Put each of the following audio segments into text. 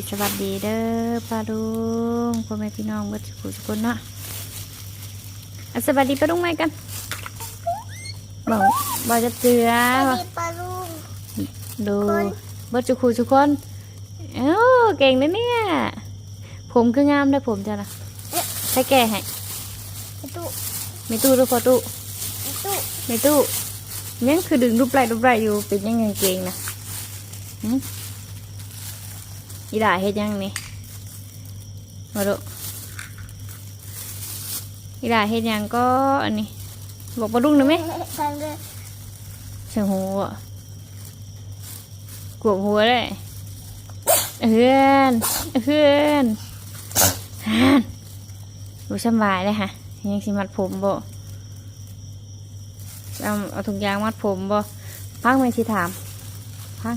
สบายดีสวัสดีเด้อป้าลุงพ่อแม่พี่น้องเบิดสุขทุกคนเนาะอะสวัสดีป้าลุงไหมกันบอกบอกจะเจือสวัสดีปลาลุงดูเบิดสุขทุกคนเอ้าเก่งนะเนี่ย ผมคืองามได้อผมจ้ะนะใช้แก่ให้ไอตู้ไม่ตู้ดูพอตู้ไอตู้ในตู้ยังคือดึงรูปไล่รูปไล่อยู่เป็นยังไงเก่งนะ อีด่าเฮ็ดยังนี่มาดูอีด่าเฮ็ดยังก็อันนี้ บอกปลาดุงหน่อยไหมเสียงหัวกวบหัวเลยเอื้อนเอื้อนฮันดูสบายเลยค่ะยังสิมัดผมบ่เอาเอาถุงยางมัดผมบ่พังไหมสิถามพัง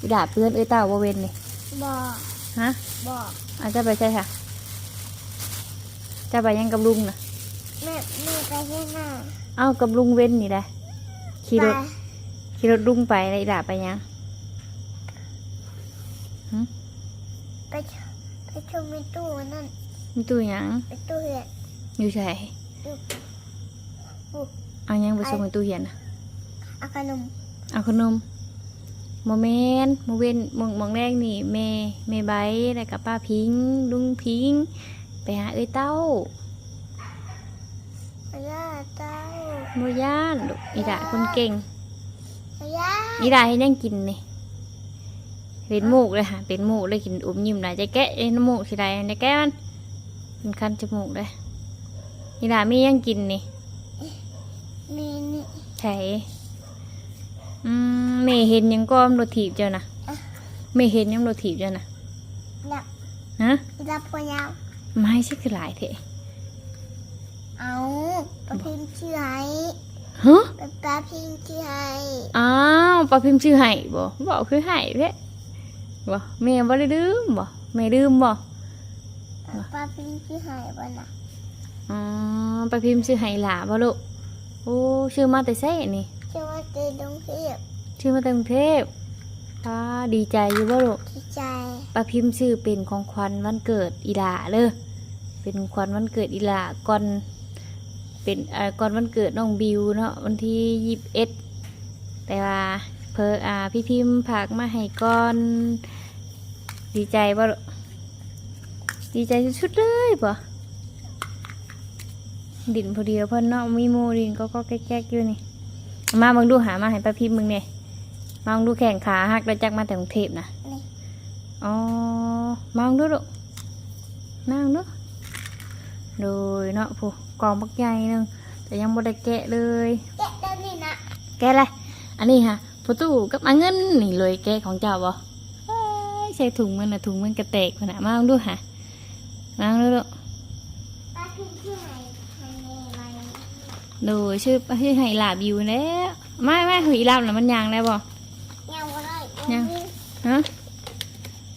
อีดาเพื่อนเอ้ยเต้าบ่เวนนี่ บอกฮะบอกอาจจะไปใช่ค่ะ จะไปยังกับลุงนะแม่แม่ไปที่ไหนเอ้ากับลุงเว้นนี่แหละขี่รถไปขี่รถลุงไปแล้วอีดาไปยังไปชไปชมในตู้นั่นมีตู้หยังในตู้เห็ดอยู่ใช่อู้เอายังไปส่งในตู้เย็นน่ะเอาขนมเอาขนมโมเมนโมเวนมองมองแรกนี่เมเมใบแล้วกับป้าพิงลุงพิง ไปหาเอ้ยเต้าเอาย่าเต้าโมย่านลูกอีดาคนเก่งเอาย่าอีดาให้ยังกินนี่เป็นหมูกเลยค่ะเป็นหมูกเลยกินอมยิ้มได้จะแกะเอ็นหมูกสิได้จะแกะมันเป็นคันจมูกเลยอีดามียังกินนี่มีนี่ใช่ อืมเมเห็นหยังก็มรถถีบเจ้านะเมเห็นยังรถถีบเจ้านะนับฮะรับพยาวไม่ใช่คือหลายเถอะเอาปลาพิมพ์ชื่อไห้ฮะปลาพิมพ์ชื่อไห้อ้าวปลาพิมพ์ชื่อไห้บ่บอกคือไห้เพ่บ่แม่บ่ได้ลืมบ่แม่ลืมบ่ปลาพิมพ์ชื่อไห้บ่น่ะอ๋อปลาพิมพ์ชื่อไห้หลาบ่ลูกโอ้ชื่อมาแต่ไสนี่ ชื่อว่าเตดงเทียบชื่อมาแต่กรุงเทพป้าดีใจอยู่บ่ลูกที่ใจปลาพิมพ์ชื่อเป็นของขวัญวันเกิดอีหลาเลยเป็นขวัญวันเกิดอีหลาก่อนเป็นเอ่อก่อนวันเกิดน้องบิวเนาะวันที่ยี่สิบเอ็ดแต่ว่าเพออ่าพี่พิมพ์ผากมาให้ก่อน ดีใจบ่ลูกดีใจสุดๆเลยบ่ดินพอดีเพิ่นเนาะมีหมูดินก็ก็แก๊กๆอยู่นี่ มาเบิ่งดูหามาให้ป้าพิมพ์มึงเนี่ยมาเบิ่งดูแข่งขาหักแล้วจักมาแต่กรุงเทพนะนี่อ๋อมาลองดูลูกนั่งดูโดยเนาะผู้กองบักใหญ่หนึงแต่ยังบ่ได้แกะเลยแกะได้นี่นะแกะอะไรอันนี้ฮะประตูกับมาเงินนี่เลยแกะของเจ้าบ่เอ้ยใส่ถุงมันนะถุงมันกระแตกขนาดมาลองดูฮะมาลองดูลูก ปลาพิมพ์ชื่อไห้ไห้แม่ไว้ โดยชื่อชื่อไห้ลาบอยู่แล้วไม่ไม่หือลาบน่ะมันยางได้บ่ยังบ่ได้ยังฮะ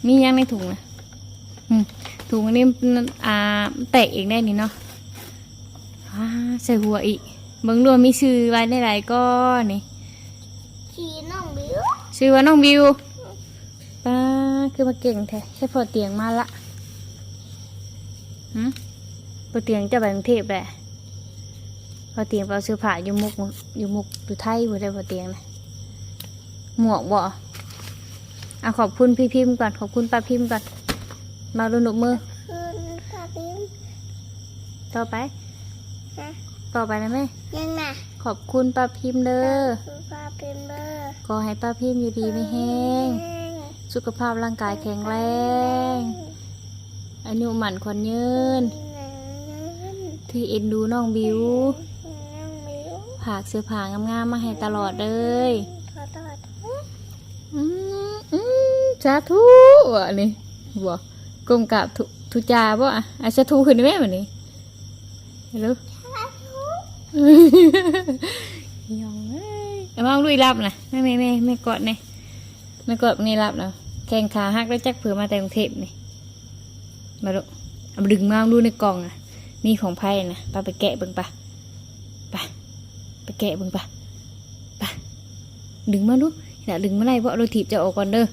มียังในถุงนะอืมถุงอันนี้มันอ่าแตกเองได้นี่เนาะอ่าใส่หัวอีกเบิ่งรวมมีชื่อไว้ในไรก็นี่ขี่น้องบิวชื่อว่าน้องบิวป้าคือมาเก่งแท้ใช่พอเตียงมาละหืมพอเตียงจะไปกรุงเทพแหละ พอเตียงไปเอาเสื้อผ้าอยู่มุกอยู่มุกอยู่ไทยบ่ได้พอเตียงนะหมวกบ่อะขอบคุณพี่พิมพ์ก่อนขอบคุณป้าพิมพ์ก่อนมาดูหนุมือคืนปลาพิมพ์ต่อไปฮะต่อไปนะแม่ยังน่ะขอบคุณป้าพิมพ์เด้อคือปลาพิมพ์เบอร์ขอให้ป้าพิมพ์อยู่ดีไม่แห้งสุขภาพร่างกายแข็งแรงอายุหมันขวัญยืนที่เอ็นดูน้องบิวน้องบิว ผากเสื้อผ้างามๆมาให้ตลอดเลยขอโทษอืมอืมสาธุอันนี้บ่กลมกับทุทุจาบ่อะอาสาธุขึ้นได้ไหมวันนี้เห็นหรือยองเอ้ยเอเอามองดูอีรับนะไม่ไม่ไม่ไม่กอดนี่ไม่กอดนี่รับนะแข้งขาหักแล้วจักเผื่อมาแต่กรุงเทพนี่มาดูเอามาดึงมาดูในกล่องอะนี่ของไพ่นะป้าไปแกะเบิ่งปะไปไป แกะบึงปะปะดึงมาลูกอย่ะดึงมาไล่เพราะเราถีบจะออกก่อนเด้อ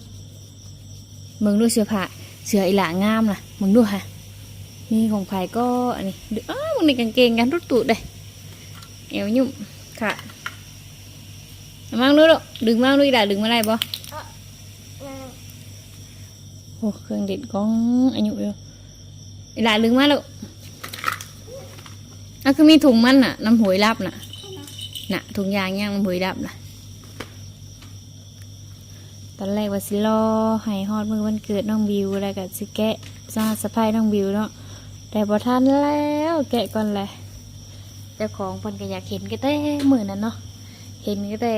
เมืองดูเสื้อผ้าเสื้ออีหลางามล่ะมืองดูค่ะนี่ของไผ่ก็อันนี้อ้ามึงในกางเกงกันรุดตูดเลยเอวยุ่มค่ะมังดูกดึงมังดูอีหลาดึงมาไล่บ่โอ้เครื่องเด็ดก้องอายุเยอะอีหลาดึงมาแล้วอะคือมีถุงมันน่ะน้ำหวยลับน่ะ à cứ mi thùng măn nè năm hối lạp nè nè thùng yàng nha năm hối lạp nè ตอนแรกว่าสิรอให้ฮอดมือวันเกิดน้องบิวอะไรกับสิแกะสาสะพายน้องบิวเนาะแต่พอทันแล้วแกะก่อนแหละเจ้าของเพิ่นก็อยากเห็นก็แต่หมือนนั้นเนาะเห็นก็แต่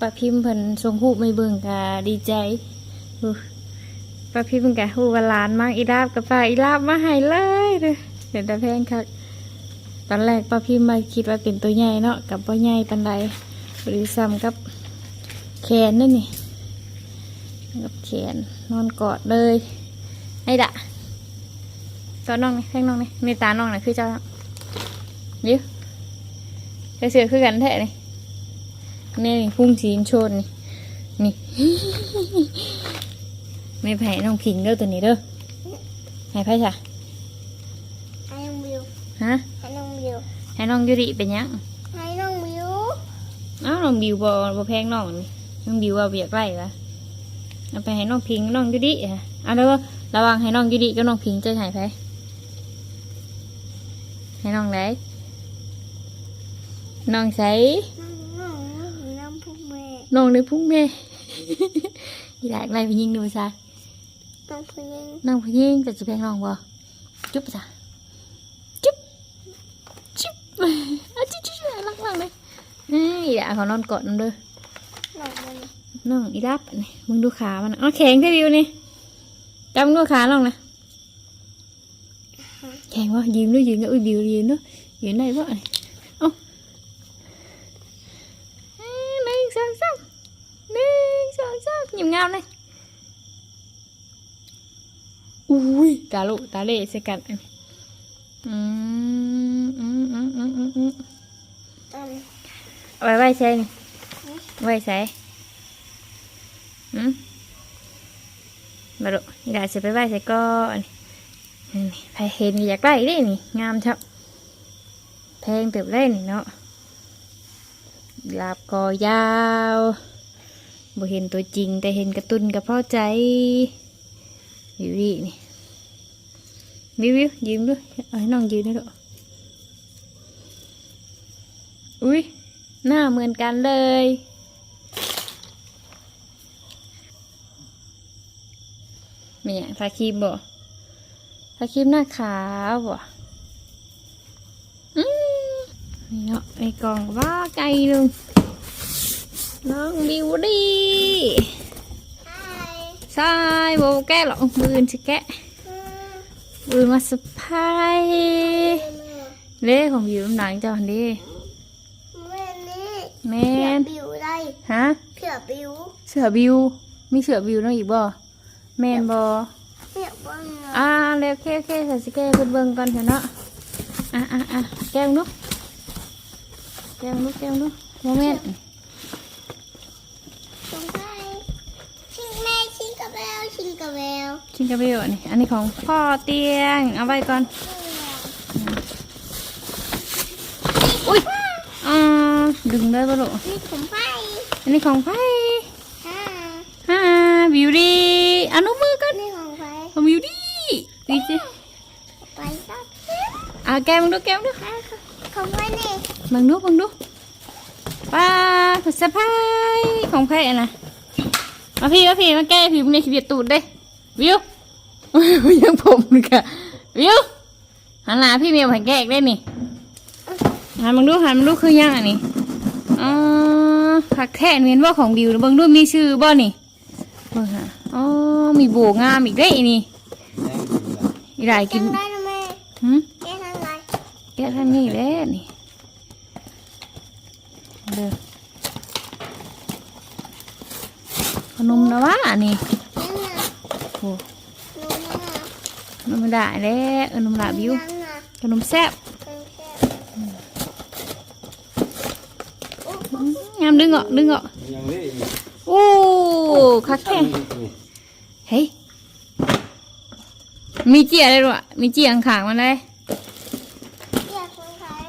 ป้าพิมพ์เพิ่นทรงหูไม่เบิ่งก็ดีใจป้าพิมพ์ก็หูว่าหลานมากอีลาบกับป้าอีลาบมาให้เลยเด้อเดี๋ยวแต่แพงคัก ตอนแรกป้าพิมพ์มาคิดว่าเป็นตัวใหญ่เนาะกับป้าใหญ่ปันใดบริซ้ำกับแขนนั่นนี่กับแขนนอนกอดเลยไอ้ดะตอนน้องนี่แท่งน้องนี่ในตาน้องน่ะคือเจ้าเดี๋ยวใส่เสือคือกันแท้นี่นี่นี่พุ่งชีนโชนนี่นี่ไม่แพ้น้องพิงเด้อตัวนี้เด้อให้ไพ่จ้ะให้น้องบิวฮะ ให้น้องบิวให้น้องยูริเป็นหยังให้น้องบิวอ้าวน้องบิวบอบแพงน้องนี่น้องบิวว่าเบียกไล่ละเอาไปให้น้องพิงน้องยูริฮะเอาเด้อระวังให้น้องยูริกับน้องพิงจะหายไปให้น้องไหนน้องใสน้องน้องน้องพูดแม่น้องในพุ่งแม่อีหลากไล่ไปยิงดูซะน้องพูดยังน้องพยิงแต่จะแพงน้องบ่จุ๊บจ้ะจุ๊บจุ๊บ อะจุ๊บจุ๊บจุ๊บรักมากเลยนี่ อีหลาเขานอนกอดน้องเด้อน้องมันน้องอีดับอันนี่มึงดูขามันน่ะอ๋อแข็งที่วิวนี่จำดูขาลองนะแข็งวะยืนด้วยยืนด้วยอุ้ยบิวยืนด้วยยืนได้ปะนี่เอ้าเอ้ยหนึ่งสองสามหนึ่งสองสามยิ้มงามเลยอุ้ยตาลุตาเล่ใส่กันอันนี้อืมอืมอืมอืมอืมอืมอืมเอา ไว้ไว้ใส่นี่ไว้ใส่อืมมาดูนี่ได้จะไปไว้ใส่ก้อนนี่นี่ใครเห็นอยากได้เด้นี่ งามชับแพงเติบได้นี่เนาะลาบกอยาวบ่เห็นตัวจริง แต่เห็นกระตุนกับพ่อใจ วิวินี่วิวิยืมด้วยเอาให้น้องยืนด้วยลูกอุ้ย หน้าเหมือนกันเลย มีอย่างทาครีมบ่ทาครีมหน้าขาวบ่อืมนี่เนาะไอ้กล่องว่าไกลลุงน้องบิวดี้ใช่ใช่บ่แกะหรอกมืออื่นสิแกะอืมมือมาสะพายแม่เล่ของบิวน้ำหนังเจ้าหันดิแม่นี่ แมเผื่อนบิวได้ฮะเผื่อบิวเสือบิว มีเสือบิวน้องอีกบ่แมนบ่เผื่อบ้างเนาะอ่าเร็วแค่แค่ใส่สแกนเพิ่นเบิ่งก่อนเถอะเนาะ อะอะอะแก้วนุ๊กแก้วนุ๊กแก้วนุ๊กโมเมนต์ตรงไปชิงแม่ชิงกับแววชิงกับแววชิงกาเบลอันนี้ อันนี้ของพ่อเตียง เอาไว้ก่อน อุ้ยอ่า ดึงได้ปะลูกนี่ผมไปอันนี้ของไพ่ฮ่าฮ่าบิวดี้อนุมือกันนี่ของไปของบิวดี้ดีจิไปครับอะแก้วมึงดูแก้วมึงดูของไปนี่มึงดูมึงดูป้าขอสะพายของไพ่อะนะมาพี่มาพี่มาแก้พี่มึงในขีดตูดเด้วิวยังผมเลยค่ะวิวหันหน้าพี่เมียวให้แก้อีกได้นี่ หันมึงดูหันมึงดูคือยังอันนี้อ๋อผักแท่นเห็นว่าของบิวเบิ่งดูมีชื่อบ่นี่เบิ่งหาอ๋อมีโบงามอีกได้อีนี่อีหลายกิจันงได้นะแม่หืมแกทำไงแกะท่านนี่แหละนี่เด้อขนมนะวะอันนี้นั่นน่ะโอ้หนูนั่นน่ะขนมได้แล้วเออขนมลาบิวนั่นน่ะขนมแซ่บ เป็นแค่ งาม ดึงออกดึงออกยังนี่โอ้คักแค่เฮ้ยมีเจียอะไรด้วยมีเจียงขางมันเลยเรียกคนไทย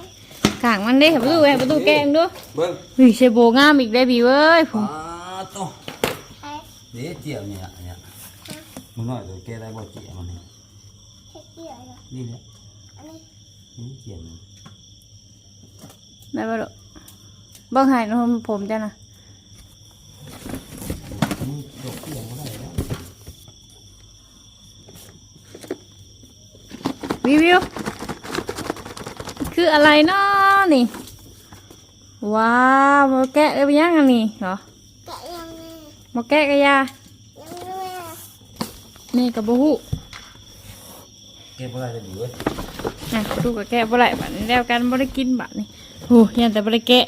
ขางมันได้ให้ประตูให้ประตูแกงดูเบิ้งเฮ้ยเชโบงามอีกได้บิวเอ้ยผมปาโตไทยเดี๋ยวเจียวเนี่ยเนี่ยมึงน้อยตัวแกได้บ่เจียวมันเนี่ยแค่เกี่ยวเหรอนี่แหละอันนี้นี่เจียวมันได้ปะลูก บ้างหายนมผมจ้ะนะนี่ดอกเจียวก็ได้แล้ววิววิวคืออะไรเนาะนี่ ว้าวมาแกะได้ไปยังอันนี้เหรอแกะยังไงมาแกะกะยายังไม่แม่นี่กับบูฮูแกบ่ได้จะดีเว้ยอะดูกับแกะบ่ไรบัดนี้แล้วกันบ่ได้กินบัดนี้โอ้ยันแต่บ่ได้แกะ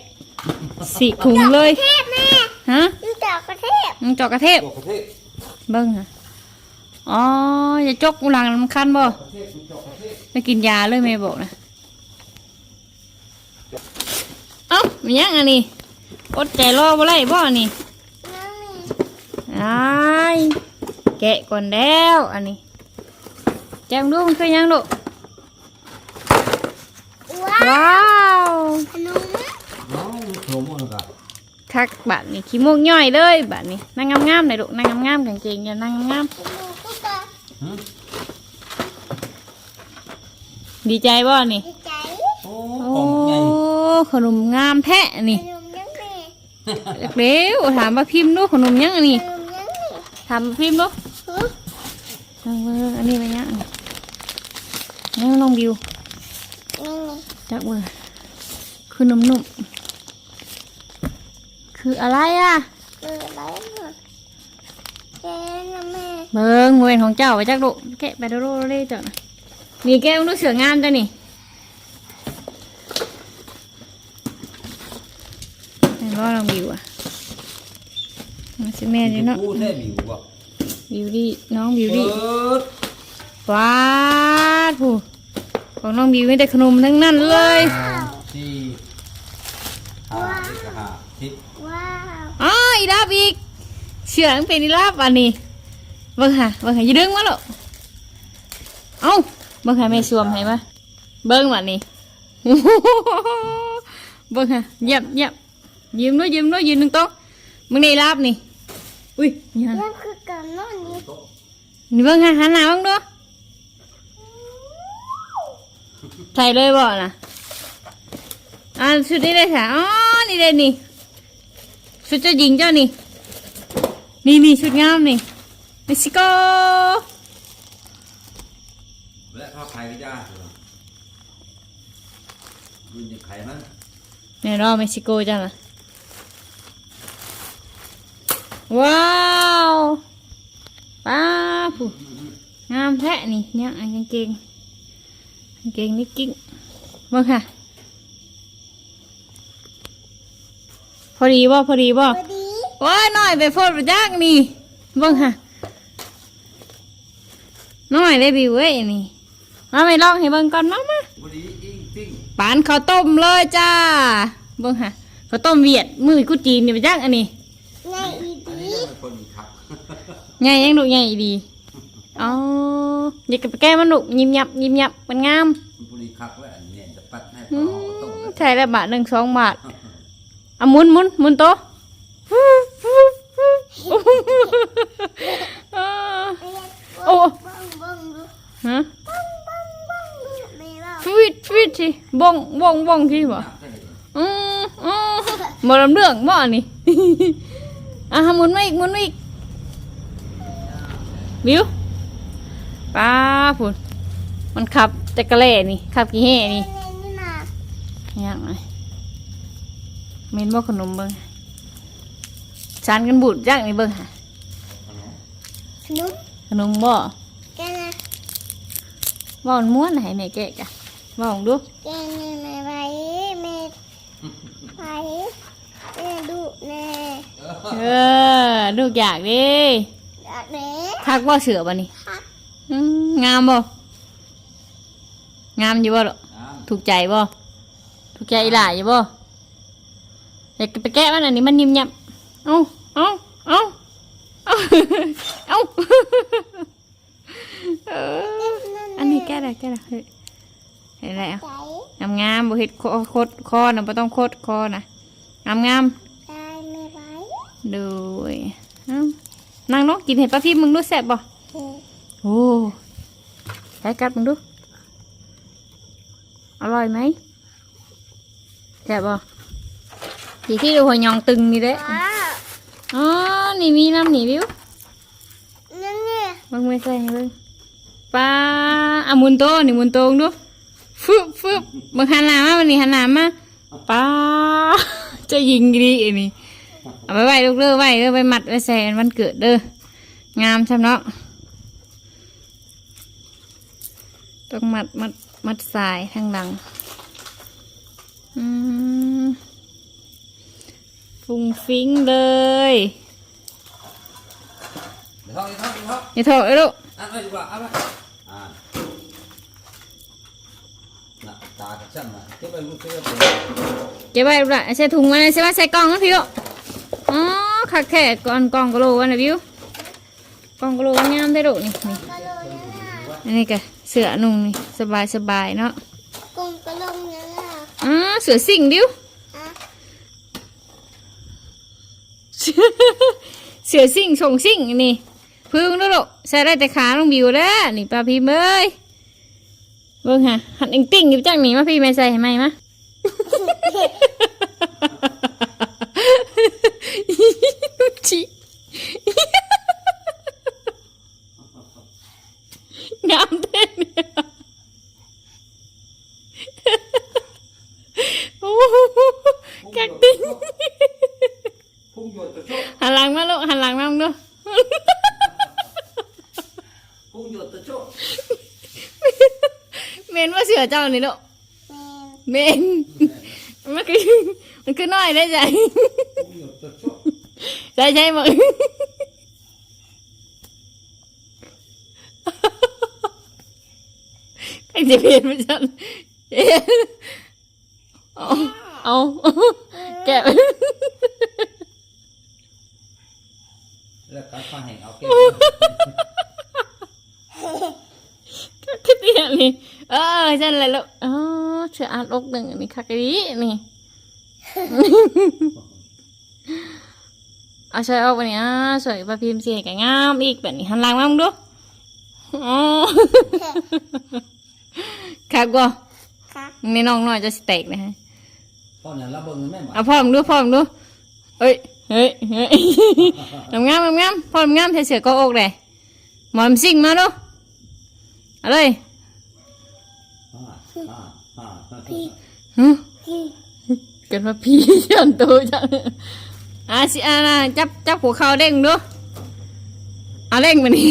สีถุงเลยเทพแม่ฮะรู้จักประเทศมึงจอกกระเทพดอกประเทศเบิ้งฮะอ๋ออย่าจกกูหลังมันคันบ่ประเทศมันดอกประเทศจะกินยาเลยแม่บอกนะเอ้ามียังอันนี้อดใจรอบ่ไรบ่อันนี้นั่นนี่อ้ายแกะก่อนแล้วอันนี้แจมดูมันคือยังลูกว้าวว้าวขนม น้องโถมมันก็คักบัดนี้ขี้มูกย่อยเลยบัดนี้นั่งงามๆหน่อยลูกนั่งงามๆกางเกงอย่านั่งงามขนมก็จะหึๆดีใจบ่นี่ดีใจโอ้โอ้ของใหญ่ขนมงามแท้นี่ขนมยังไงเร็วถามว่าพิมพ์ดูขนมยังอันนี้ขนมยังไงถามพิมพ์ดูหือเอาเว้ยอันนี้ไปยังนี่นี่น้องบิวนี่นี่จักเบอร์คือนุ่มๆ คืออะไรอะเอออะไรเหรอแกนะแม่เบิ้งเวนของเจ้าไปจักดุแกะไปดูดูเลยเจ้านะนี่แกต้องดูเสืองามจ้ะนี่แม่นว่าน้องบิวอะมาสิแม่ดิเนาะกูแท้บิวบ่บิวดี้น้องบิวเปิดี้ดว้าดผู้ของน้องบิวไม่ได้ขนมทั้งนั้นเลย สี่ห้าสิบห้าสิบ ว้าว อ๋อ อีลาบอีกเชื่อมันเป็นอีลาบอันนี้เบิ่งค่ะเบิ่งค่ะอย่าดึงมาหรอกเอ้าเบิ่งค่ะแม่สวมให้มาเบิ่งวันนี้เบิ่งค่ะเยี่ยมเยี่ยมยืมด้วยยืมด้วยยืนหนึ่งโต๊ะมึงในลาบนี่อุ้ยนี่ฮะนั่นคือการนอนนี่นี่เบิ่งค่ะหันหน้าเบิ่งดูใส่เลยบ่น่ะอ่าชุดนี้เลยค่ะอ๋อนี่เลยนี่ ชุดเจ้าหญิงเจ้านี่ นี่นี่ชุดงามนี่เม็กซิโกและข้าวไข่ก็ย่าเหรอรุ่นยังไข่มันแน่นอนเม็กซิโกจ้ะล่ะว้าวป้าผู้งามแท้นี่เนี่ยอันกางเกงกางเกงนี่กิ้งเบิ่งค่ะ พอดีบ่พอดีบ่พอดีว้ายน้อยไปโฟดไปจักนี่เบิ่งค่ะน้อยเลยบิวเว้ยนี่มาไม่ลองให้เบิ่งก่อนมามาพอดีอิงติ้งปานข้าวต้มเลยจ้าเบิ่งค่ะข้าวต้มเวียดมือกูจีนนี่ไปจักอันนี้ในอีอันดีนี้ยังเป็นคนขับใหญ่ยังดุใหญ่ดีอ๋ออยากกับแก้มันดุยิ้มยับยิ้มยับมันงามพอดีขับแล้วอันนี้จะปัดให้อืเขาต้มมใช่แล้วบาทหนึ่งสองบาท เอาหมุนหมุนหมุนโตะอ่าโอ้บ้องบ้องดูฮะบ้องบ้องบ้องดูไม่ว่าฟิตฟิตสิบ้องบ้องบ้องที่บ่อืมอืมบ่ลำเรื่องบ่อันนี่ อะหมุนมาอีกหมุนมาอีกวิวป้าพูดมันขับจักรเล่นี่ขับกี่แห่นี่เล่นนี่มายังไง เมนบ่ขนมเบิ่งชานกันบูดจักนี่เบิ่งค่ะขนมขนมบ่แกนะบ่มันม้วนให้แม่แกะกะบ่ลองดูแกนี่ไม่ไหวไม่ไหวแม่ดูแน่เออลูกอยากดิอยากแม่คักบ่เสือบ่นี่ครับอืมงามบ่งามอยู่บ่ลูกน้ถูกใจบ่ถูกใจอีหล่าอยู่บ่ อยากไปแก้มันอันนี้มันนิ่มยับเอ้าเอ้าเอ้าเอ้าเอ้าเอออันนี้แก้ได้แก้ได้เฮ้ยเห็นอะไรอะใจงามงามๆบ่เฮ็ดโคโคดคอน่ะบ่ต้องโคดคอน่ะงามงามใจไม่ไหวๆดูเอ้านั่งเนาะกินเห็ดปลาพิมพ์มึงดูแซ่บบ่เฮ้ยโอ้ใช้กัดมึงดู อร่อยไหมแซ่บบ่ ที่ที่ดูหัวยองตึงนี่เด้ว้าอ๋อนี่มีน้ำหนีวิวนั่นเนี่ยมึงไม่ใส่ให้เบิ่งปลาอะหมุนโตนี่หมุนโตงดูฟึบฟึบมึงหันหน้ามาวันนี้หันหน้ามาปลาจะยิงดีอันนี้เอาไปไว้ลูกเด้อไว้เด้อไปมัดไว้ใส่วันเกิดเด้องามใช่เนาะต้องมัดมัดมัดสายทางหลัง อืม ฟุ้งฟิ้งเลยำเดี๋ยวท้องเดี๋ยวท้องเดี๋ยวท้องอย่าโถเอ้ยลูกอะไปดีกว่าเอาไปอ่าน่ะตากระชั้นน่ะเก็บไปลูกเก็บไปเก็บไว้ลูกละใส่ถุงมาเลยใช่ไหมใส่กล่องนะพี่ลูกอ๋อคักแค่ก่อนกล่องกะโหลวันนะวิวกล่องกะโหลงามได้อลูกนี่นี่กะโหลกยังอะอันนี้ก็เสือนุ่งนี่สบายสบายเนาะกงกะโหลกยังอะอ๋อเสือสิ่งดิว อะ เสือสิ่งส่งสิ่งนี่ พึ่งด้วยลูกใส่ได้แต่ขาลงบิวแล้วนี่ปลาพี่เอ้ยเบิ่งฮะหันอิงติ่งอยู่จังนี่มาพี่ไม่ใส่ให้ไหมมะชิงามเต้นโอ้โหกักติ้ง พุ่งหยดตะโชก หันหลังมาลูกหันหลังมามึงดูพุ่งหยดตะโชกเมนว่าเสือเจ้านี่ลูกแม่เมนมันคือมันคือน้อยได้ใจพุ่งหยดตะโชกใช่ใช่มึงไอ้เจะเพียนมันจันเอ๊ะเอาเอาแกะ แล้วการฟังแห่งเอาเก็บก็คิดอย่างนี้เออฉันเลยลูกอ๋อเชื่ออ่านอกหนึ่งอันนี้คักดีนี่ เอาใส่ออกไปนี่อะสวยปลาพิมพ์เสียกันงามอีกแบบนี้หันหลังมามึงดูอ๋อคักบ่ค่ะนี่น้องน้อยจะสเต็กนะฮะตอนนั้นเราเบิ่งแม่หมาเอาพ่อมึงดูพ่อมึงดูเอ้ย เฮ้ยเฮ้ยงามงามงามพ่อมึงงามใส่เสือก็อกเลยหมอนซิ่งมาดูเอาเลยอ่าอ่าอ่าหึพี่เกิดมาพี่ยันตัวจังอะสิอะนะจับจับหัวเข่าเด้งดูเอาเด้งมานี่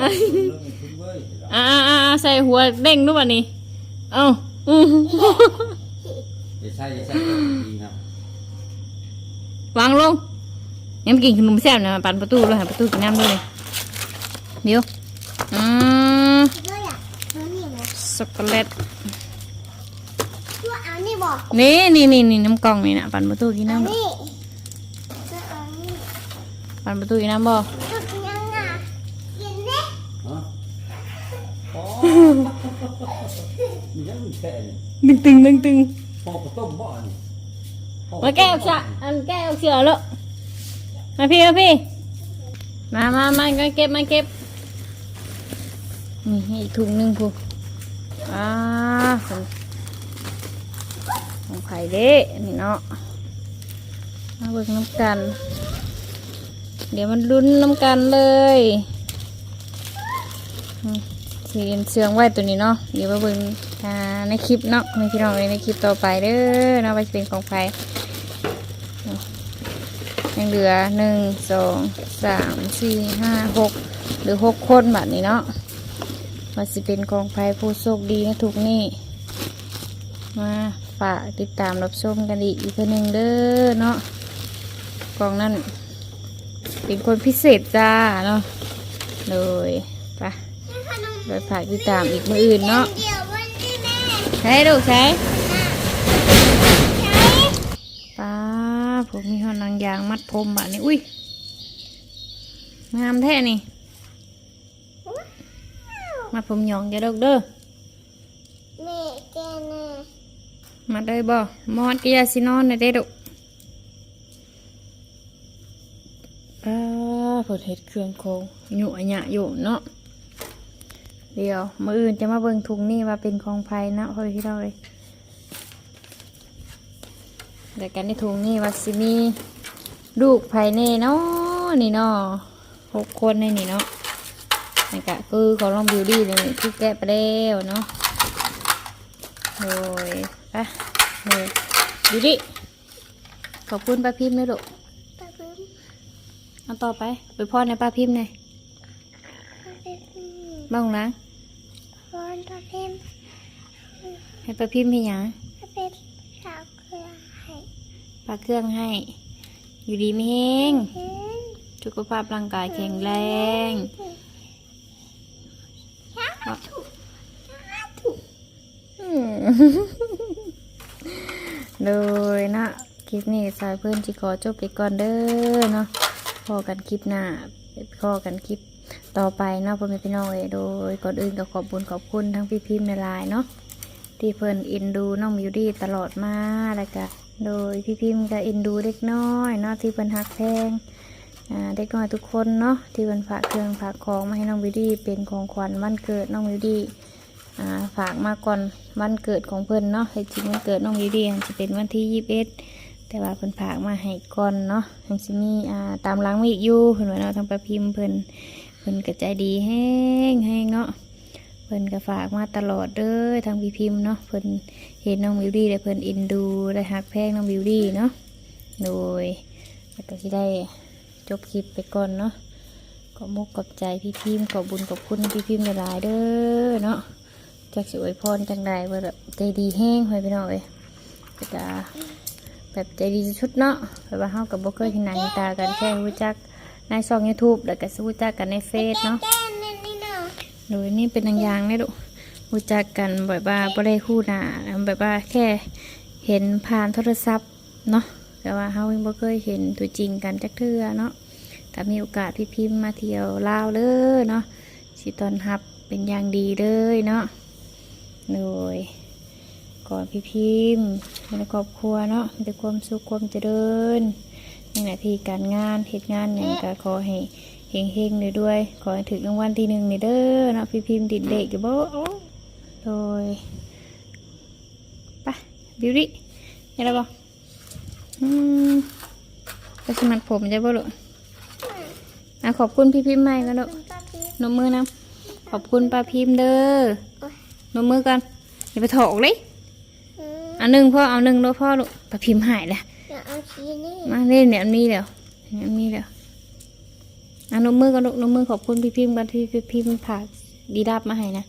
อะเรื่องนี้คุณเว้ยอะอะอะใส่หัวเด้งดูมานี่เอ้าอืออย่าใช่อย่าใช่ดีครับ วางลงยังกินขนมแซ่บนะปันประตูเลยหาประตูกินน้ำด้วยเลยเดี๋ยวอืมด้วยอะตัวนี้บอกช็อกโกแลตตัวเอานี่บอกนี่นี่นี่นี่น้ำกล่องนี่นะปันประตูกินเอาน้ำบ่นี่ตัวเอานี่ปันประตูกินน้ำบ่ตัวยังอะกินเนี่ยฮะอ๋อมียังมีแค่เนี่ยตึงตึงตึงตึงพอกระต้มบ่อนี่พอ มาแก้ออกเสืออันแก้ออกเสือแล้วมาพี่มาพี่ มามามามาเก็บมาเก็บ นี่ให้อีกถุงหนึ่งพูอ่าของของไข่เด้นี่เนาะ มาเบิกน้ำกัน เดี๋ยวมันลุ้นน้ำกันเลยสีเรียนเชืองไว้ตัวนี้เนาะ เดี๋ยวมาเบิ่งอ่าในคลิปเนาะในพี่น้องเลยในคลิปต่อไปเด้อเนาะว่าจะเป็นของใคร ยังเหลือหนึ่งสองสามสี่ห้าหกหรือหกคนแบบนี้เนาะว่าสิเป็นกองไฟผู้โชคดีนะถูกนี่มาฝากติดตามรับชมกันอีกอีกเทื่อหนึงเด้อเนาะกล่องนั้นเป็นคนพิเศษจ้าเนาะเลยไปโดยฝากติดตามอีกมืออื่นเนาะเดี๋ยววันที่แม่ใช้ลูกใช้ใช้ ป้า ผมมีหอนางยางมัดผมแบบนี้ อุ้ย งามแท้นี่ มัดผมหยองจะดอกเด้อแม่แกน่ะมาได้บ่มอดกิยาสินอนในเด้อดุป้าผดเห็ดเครื่องโคงหยุ่หยะอยู่เนาะ เดี๋ยว มืออื่นจะมาเบิ่งถุงนี่ว่าเป็นของไผ่นะพอพี่เราเลย แต่กันในถุงนี่ว่าสิมีลูกไผ่เน่เนาะนี่เนาะหกคนในนี่เนาะนี่กะคือของน้องบิวดี้เลยที่แกะไปแล้วเนาะโอ้ยไปเลยดูดิขอบคุณป้าพิมพ์เลยลูกปะพึ่งเอาต่อไปไปพ่อในป้าพิมพ์หน่อยปะพึ่งบ้างนะพรปะพึ่งให้ป้าพิมพ์ให้หยังปะพึ่งสาวเครือให้ ปาเครื่องให้ อยู่ดีไม่แห้งสุขภาพร่างกายแข็งแรงถูกถูกโดยนะคลิปนี้สายเพื่อนจิขอจบไปก่อนเด้อเนาะพอกันคลิปหน้าพอกันคลิปต่อไปเนาะพ่อแม่พี่น้องเอยโดยก่อนอื่นก็ขอบุญขอบคุณทั้งพี่พิมพ์ในไลน์เนาะที่เพิ่นอินดูน้องมิวดี้ตลอดมาแล้วก็ โดยพี่พิมพ์ก็อินดูเด็กน้อยเนาะที่เพิ่นหักแพงอ่าเด็กน้อยทุกคนเนาะที่เพิ่นฝากเครื่องฝากของมาให้น้องมิวดี้เป็นของขวัญวันเกิดน้องมิวดี้อ่าฝากมาก่อนวันเกิดของเพิ่อนเนาะให้จริงวันเกิดน้องยูดีจะเป็นวันที่ยี่สิบเอ็ดแต่ว่าเพิ่นฝากมาให้ก่อนเนาะยังสิมีอ่าตามล้างมีอีกอยู่เพิ่นว่าเนาะทางประพิมพ์เพิ่นเพิ่นก็ใจายดีแห้งแห้งเนาะ เพิ่นก็ฝากมาตลอดเด้อทางพี่พิมพ์เนาะเพิ่นเห็นน้องบิวดี้และเพิ่นอ็นดูได้ฮักแพงน้องบิวดี้เนาะโดยแล้วก็สิได้จบคลิปไปก่อนเนาะขอมุกขอบใจพี่พิมพ์ขอบบุญขอบคุณพี่พิมพ์หลายเด้อเนาะจักสิอวยพรจังใดว่าแบบใจดีแห้งหอยไปหน่อยก็จะแบบใจดีชุดเนาะแบบว่าเฮากับบ่เคยเห็นหน้าเห็นตากันแค่รู้จักในช่อง YouTube แล้วก็รู้จักกันในเฟซเนาะ โดยนี่เป็นอย่างยางเลยลูกรู้จักกันแบบว่าบ่ได้คู่หน้าแบบว่าแค่เห็นผ่านโทรศัพท์เนาะแต่ว่าเฮายังบ่เคยเห็นตัวจริงกันจักเทื่อเนาะถ้ามีโอกาสพี่พิมพ์มาเที่ยวลาวเลยเนาะสิตอนรับเป็นอย่างดีเลยเนาะโดยก่อนพี่พิมพ์ในครอบครัวเนาะมีแต่ความสุขความเจริญในหน้าที่การงานเหตุงานอย่างก็ขอให้ เฮงเฮงๆเลยด้วย ขอให้ถึงรางวัลที่หนึ่งเลยเด้อเนาะพี่พิมพ์ติดเด็กอยู่บ่โดยไปบิวตี้ยังไงบ่อืมไปสมัครผมจะบ่ลูกอะขอบคุณพี่พิมพ์ใหม่กันลูกคุณป้าพิมพ์นมมือนะขอบคุณป้าพิมพ์เด้อนมมือกันอย่าไปถอกเลยอืมเอาหนึ่งพ่อเอาหนึ่งด้วยพ่อลูกป้าพิมพ์หายแล้วเดี๋ยวเอาชีนี่มาเล่นเนี่ยอันนี้แล้วอันนี้แล้วเอานมมือกันลูกนมมือขอบคุณพี่พิมพ์กันที่พี่พิมพ์ผากดีดับมาให้นะ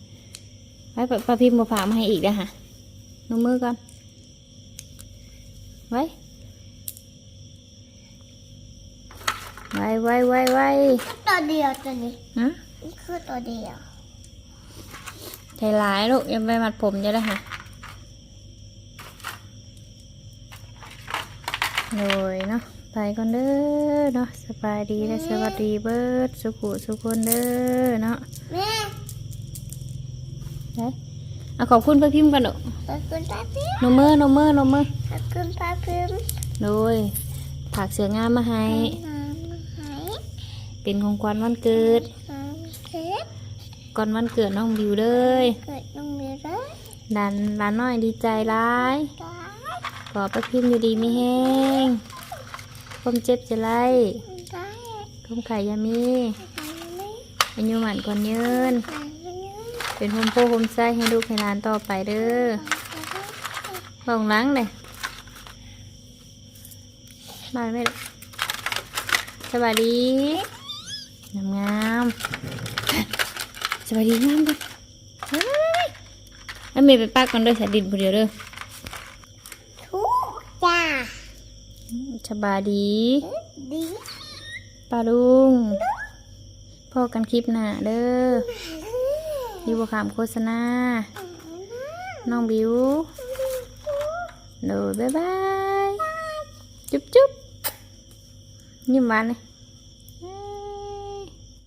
ไว้ป้าป้าพิมพ์มาผากมาให้อีกนะฮะนมมือกันไว้ไว้ไว้ไว้ไว้ตัวเดียวตัวนี้ฮะนี่คือตัวเดียวใจร้ายลูกยังไปมัดผมจะได้ค่ะโดยเนาะ ไปก่อนเด้อเนาะสบายดีและสวัสดีเบิร์ดสุขุสุขคนเด้อเนาะแม่ได้เอาขอบคุณป้าพิมพ์กันเนาะขอบคุณป้าพิมพ์นมมือนมมือนมมือขอบคุณป้าพิมพ์โดยผักเสืองามมาให้ น้ำหายเป็นของขวัญวันเกิด น้ำเค็ดก่อนวันเกิดน้องบิวเลย เกิดน้องเบลเลยหลานหลานน้อยดีใจร้าย ตาย ขอป้าพิมพ์อยู่ดีไม่แห้ง ความเจ็บจะไล่ความไข่ยามีอายุหมันก่อนยืน เป็นโฮมโพโฮมไซให้ลูกให้หลานต่อไปเด้อลองล้างเลยมาไหมลูกสวัสดีงามงามสวัสดีงามเลยไอ้เมย์ไปปักก่อนเด้อสายดินผู้เดียวเด้อ สบายดีดีป้าลุงพ่อกันคลิปหน้าเด้ออยู่บขามโฆษณา น้องบิวโดยบ๊ายบาย จุ๊บจุ๊บยิ้มหวานเลย